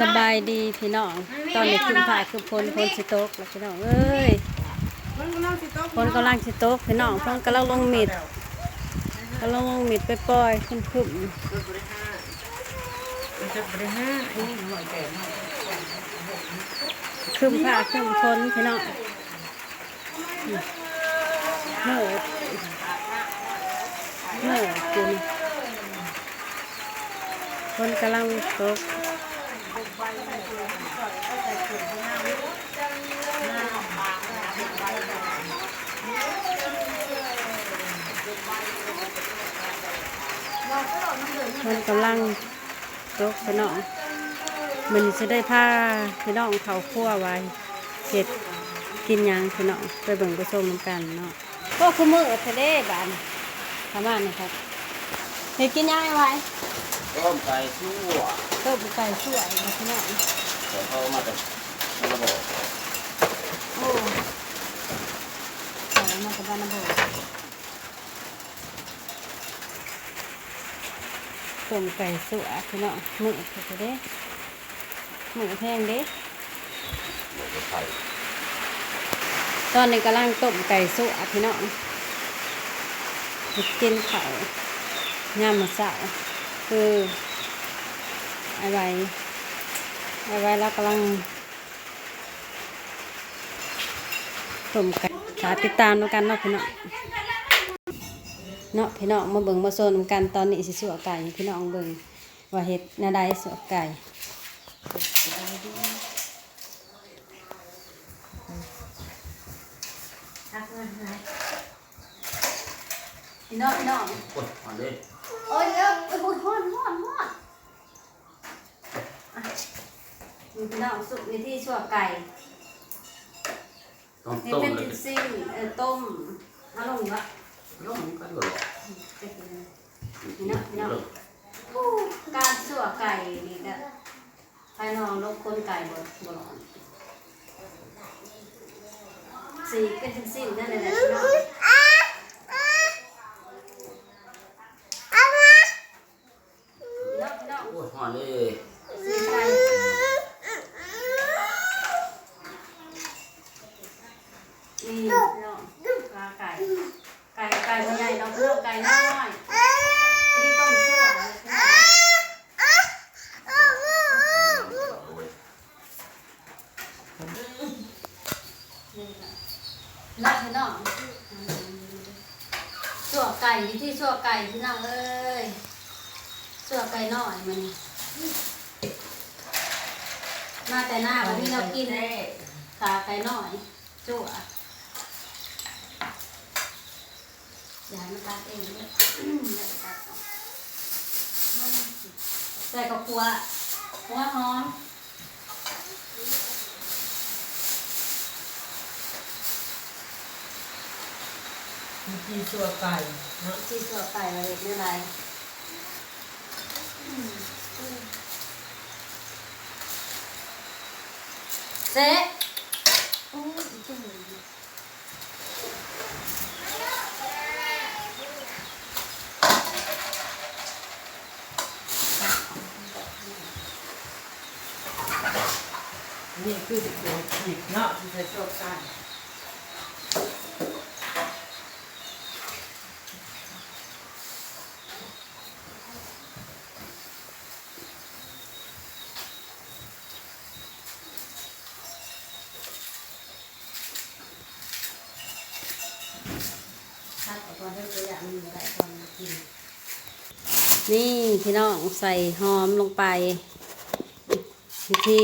สบายดีพี่น้อง ตอนนี้ขึ้นผ่าคือพลพลสิตกแล้วพี่น้องเอ้ยมันกำลังสิตกพลกำลังสิตกพี่น้องพลกำลังลงมิดกำลังลงมิดไปปล่อยขึ้นขึ้นจะบริห้าขึ้นผ่าขึ้นพลพี่น้องเมื่อเมื่อกินพลกำลังตก พลกำลังตกพี่น้องมันจะได้ผ้าพี่น้องเขาคั่วไว้เห็ดกินหยังพี่น้องไปเบิ่งไปชมน้ำกันเนาะพวกคือมือทะเลบานประมาณนี้ครับเห็ดกินหยังไว้ต้มไก่ชั่วต้มไก่ช่วยนะพี่น้องเดี๋ยวเขามาจากระบบโอ้ใส่มาจากบ้านน้ำโบ ต้มไก่สวยพี่น้องมือทะเลมือแพงเด้หมูไข่ตอนนี้กำลังต้มไก่สุกพี่น้องเฮ็ดกินเขาวยามมาเสาร์คืออะไรอะไรเรากำลังต้มไก่ฝากติดตามแล้วกันเนาะพี่น้อง เนาะพี่น้องมาเบิ่งมาโซนกันตอนนี้สิสัวไก่พี่น้องเบิ่งว่าเฮ็ดนาใดสัวไก่พี่น้องพี่น้องโอ้ยมาเลยโอ้ยเร็วโอ้ยฮ้อนฮ้อนฮ้อนอะนี่พี่น้องสุกวิธีสัวไก่ต้องนี่ต้มเป็นซิ่งเออต้มมาลงละ ย่อมกันก่อนเป็นยังไงนี่เนาะเนาะอู้การสัวไก่นี่ก็ภายนอกลบคนไก่บ่บ่ร้อนสีเป็นจิ้งสิ่งนั่นแหละพี่น้องพี่น้องพี่น้อง โอ้ยมาเลย สีไก่นี่พี่น้องปลาไก่ ไก่ไก่ตัวใหญ่เราเลือกไก่น้อยนี่ต้มชั่วเลยพี่น้อง โอ้ย รักพี่น้องชั่วไก่วิธีชั่วไก่พี่น้องเอ้ยชั่วไก่น้อยมันมาแต่หน้าวันนี้เรากินขาไก่น้อยชั่วอย่าให้มันตัดเองเลยอย่าไปตัดเอาใส่กับขัวหัวหอม มีกีตัวไก่เนาะจีสวไก่อะไรไม่ไรเจ๊โอ้ยอีกจังเลยนี่คือสิตัวผิดเนาะที่ใช้ตัวไก่ชัดก่อนเด้อตัวอย่างมีอะไรก่อนกิน นี่พี่น้องใส่หอมลงไป วิธี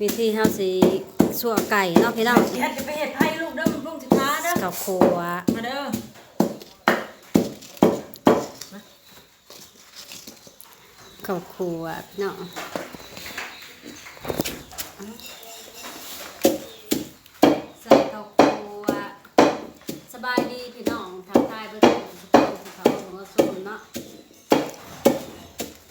วิธีเฮาสิสั่วไก่เนาะพี่น้องสิเฮ็ดจะไปเฮ็ดไผ่ลูกเด้อมันพรุ่งสิท้าเด้อข้าวโครัวมาเด้อข้าวครัวพี่น้องใส่ข้าวครัวสบายดีพี่น้องทักทายเพื่อนทุกคนที่เขาหัวสูนเนาะ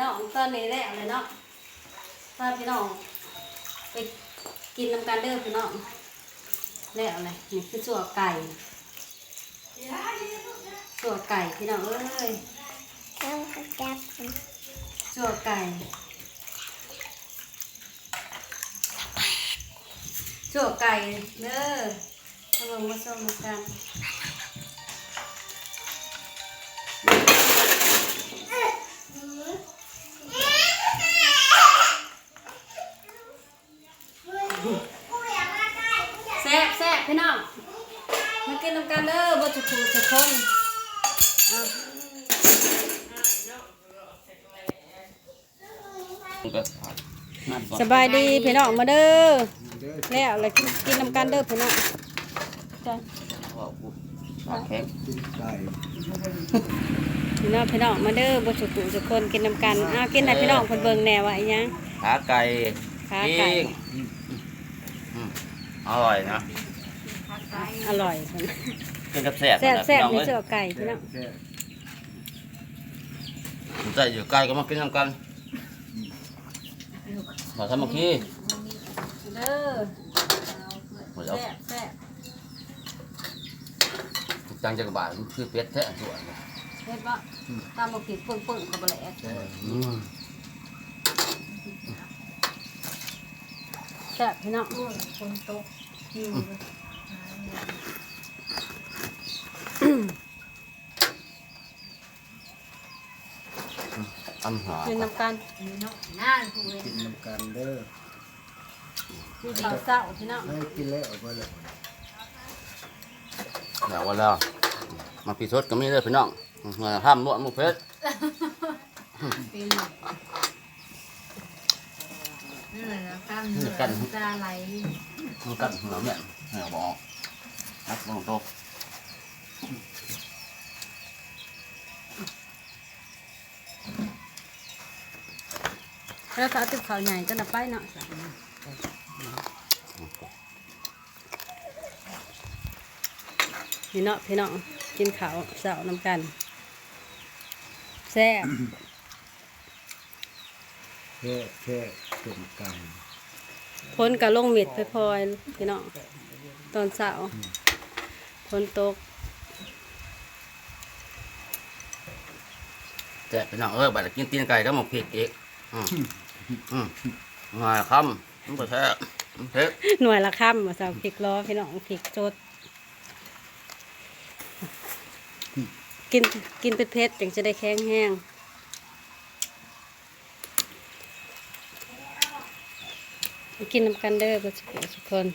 น้องตอนนี้แล้วเลยเนาะพาพี่น้องไปกินน้ำกันเด้อพี่น้องแล้วเลยนี่คือสัวไก่สัวไก่พี่น้องเอ้ยต้องกระจับสัวไก่สัวไก่เด้อเอาลงมาส้มน้ำกัน แซ่บแซ่บพี่น้องมากินน้ำกันเด้อบ่จุกจุกทุกคนเอามันก็นั่นก่อนสบายดีพี่น้องมาเด้อแล้วอะไรกินกินน้ำกันเด้อพี่น้องจ้ะว่ากูปากแข็งพี่น้องพี่น้องมาเด้อบ่จุกจุกทุกคนกินน้ำกันอ้าวกินให้พี่น้องเพิ่นเบิ่งแหน่ว่าอีหยังขาไก่ขาไก่ปิ้งอืม อร่อยนะอร่อยเพิ่นกินกับแซ่บแซ่บนะแซ่บพี่ในน้องเสืเอ้ยอไก่พี่น้องผมใจอยู่ใกล้ก็มากินน้ำกันมาทำเมื่อกี้เด้อผมจะเอาแซ่บแซ่บจังจักรบาทมันคือเป็ดแท้ส่วนเฮ็ดบ่ตามบ่ผิดปึ้งๆก็บ่แหลก อืม แซ่บพี่น้องคนโตกคิวอำหากินน้ำกันน่าถูเลยกินน้ำกันเด้อกินข้าวเช้าพี่น้องให้กินแล้วเอาไปเลยอยากว่าแล้วมาพิสดก็มีเลยพี่น้องห้ามลวกมุกเพชร เป็นนี่แหละนะกล้ามเนื้อตาไหลมันกัดหัวเนี่ยให้เอาบอกนักลงโตะแล้วเขาติดข้าวใหญ่ก็น่ะไปเนาะพี่น้องพี่น้องกินข้าวเช้าน้ำกันแซ่บแค่แค่ ต้มกันพ้นกับลงเม็ดพลอยๆพี่น้องตอนเช้าพ้นตกแต่พี่น้องเออบัดกินตีนไก่ก็หมกพริกอีกอืมอืมมาคำมันก็แท้มันเผ็ดหน่วยละค่ำมาสาวพริกล้อพี่น้องพริกสดกินกินเป็นเพชรจึงจะได้แข็งแห้ง กินน้ำกันเด้อก็ทุกคน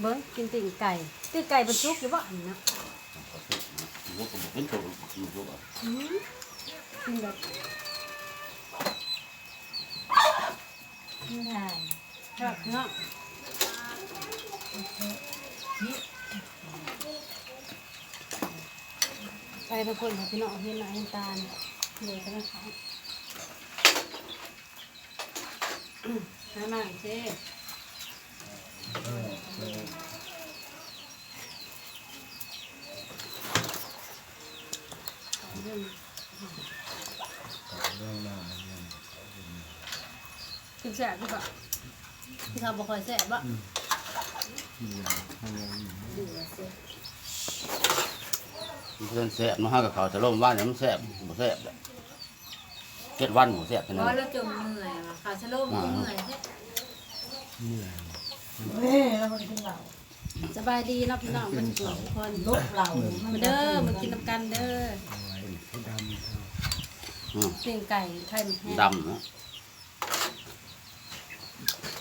เบิ้งกินติ่งไก่ติ่งไก่บรรทุกอยู่บ่อันนี้เนาะลูกก็บอกเป็นตัวลูกอะกินแบบไม่ได้ครับเนาะ ไปทุกคนค่ะพี่น้องเห็นหน้าเห็นตาเนี่ยเลยกันนะคะอืมหามาอีกเจ้เรื่องเรื่องหน้าเรื่องกินแสบดีกว่าพี่เขาบอกคอยแสบอะเรื่องให้เราอดีอะสิ เพื่อนแซ่บมาห้ากับเขาจะล่มว่านเนี่ยมันแซ่บบ่แซ่บเลยเจ็ดวันบ่แซ่บเท่าเพนั้นราะเราจมเหนื่อยว่ะขาชะโลมก็เหนื่อยแท้เหนื่อยเฮ้ยเราไปกินเหล้าสบายดีเนาะพี่น้องมันสุขทุกคนลุกเหล้ามาเด้อมากินน้ำกันเด้อเอาไว้ที่ดำเขาอืมปิ้งไก่ไข่มันแห้งดำนะ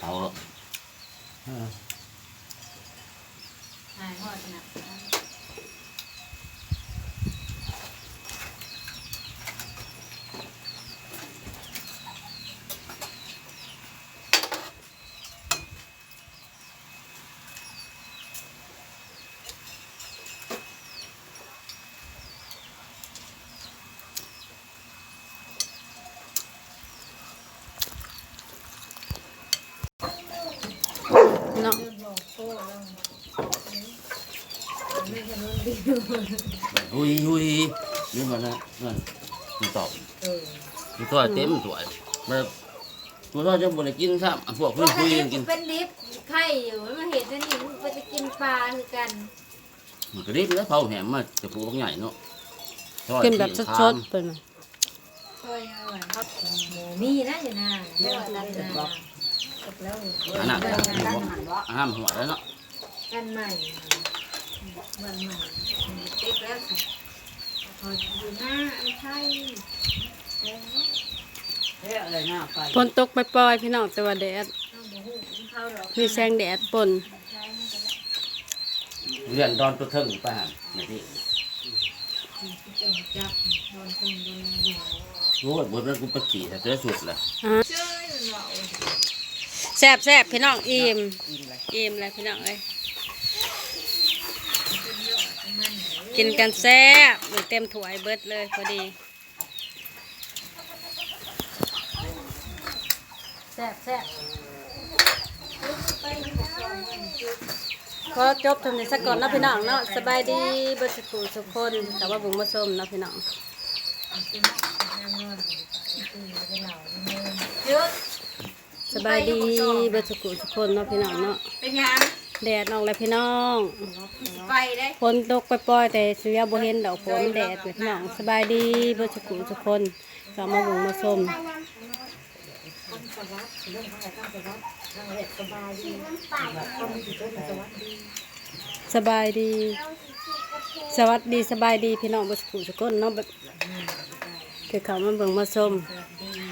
เอาเออหายหอดนัก เนาะหุยหุยนี่มันนะนั่นมันตอบเออมันตัวเต็มตัวมันตัวเราจะบ่ได้กินซ้ำพวกเพเพื่อนราะคุยถ้ากันกินเป็นดิฟไข่อยู่มันเห็นนั่นนี่มันจะกินปลาคือกันมันก็รีบแล้วเผาแหมมาจะปูบางใหญ่เนาะทอกินแบบที่สดทานๆเพิ่นน่ะช่วยเอาไว้ครับหมูมีนะอยู่นะเดี๋ยวตัดนะ จบแล้วอันนั้นห้ามหัวแล้วเนาะกันใหม่วันใหม่เต็กแล้วค่ะพออยู่หน้าไอ้ไข่ฝนตกปล่อยๆพี่น้องแต่ว่าแดดเอาหมูหูเข้าหรอกมีแสงแดดปนเรียนดอนตัวเทิงไปหันนี่ที่จับจับโดนตึงโดนอยู่รู้ว่าบนนั้นกูไปขี่แต่เจอสุดเลยเชื่อหรอแซ่บแซ่บพี่น้องอิ่มอิ่มเลยพี่น้องเอ้ยกินกันแซ่บมีเต็มถ้วยเบิดเลยพอดีแซ่บแซ่บขอจบทำในสักก่อนเนาะพี่น้องเนาะสบายดีเบิดสกูสุกคนแต่ว่าบุ๋มมาส้มเนาะพี่น้องเยอะ สบายดีเบิดสกูสุกคนเนาะพี่น้องเนาะเป็นยังแดดน้องและพี่น้องไปได้ฝนตกปล่อยๆแต่เสียบ่เห็นดอกฝนแดดเลยพี่น้องสบายดีเบ่สุขุทุกคนก็มาบุงมาส้มสบายดี สวัสดีสบายดีพี่น้องเบ่สุขุทุกคนเนาะแบบคือเขามาเบิ่งมาส้มเออ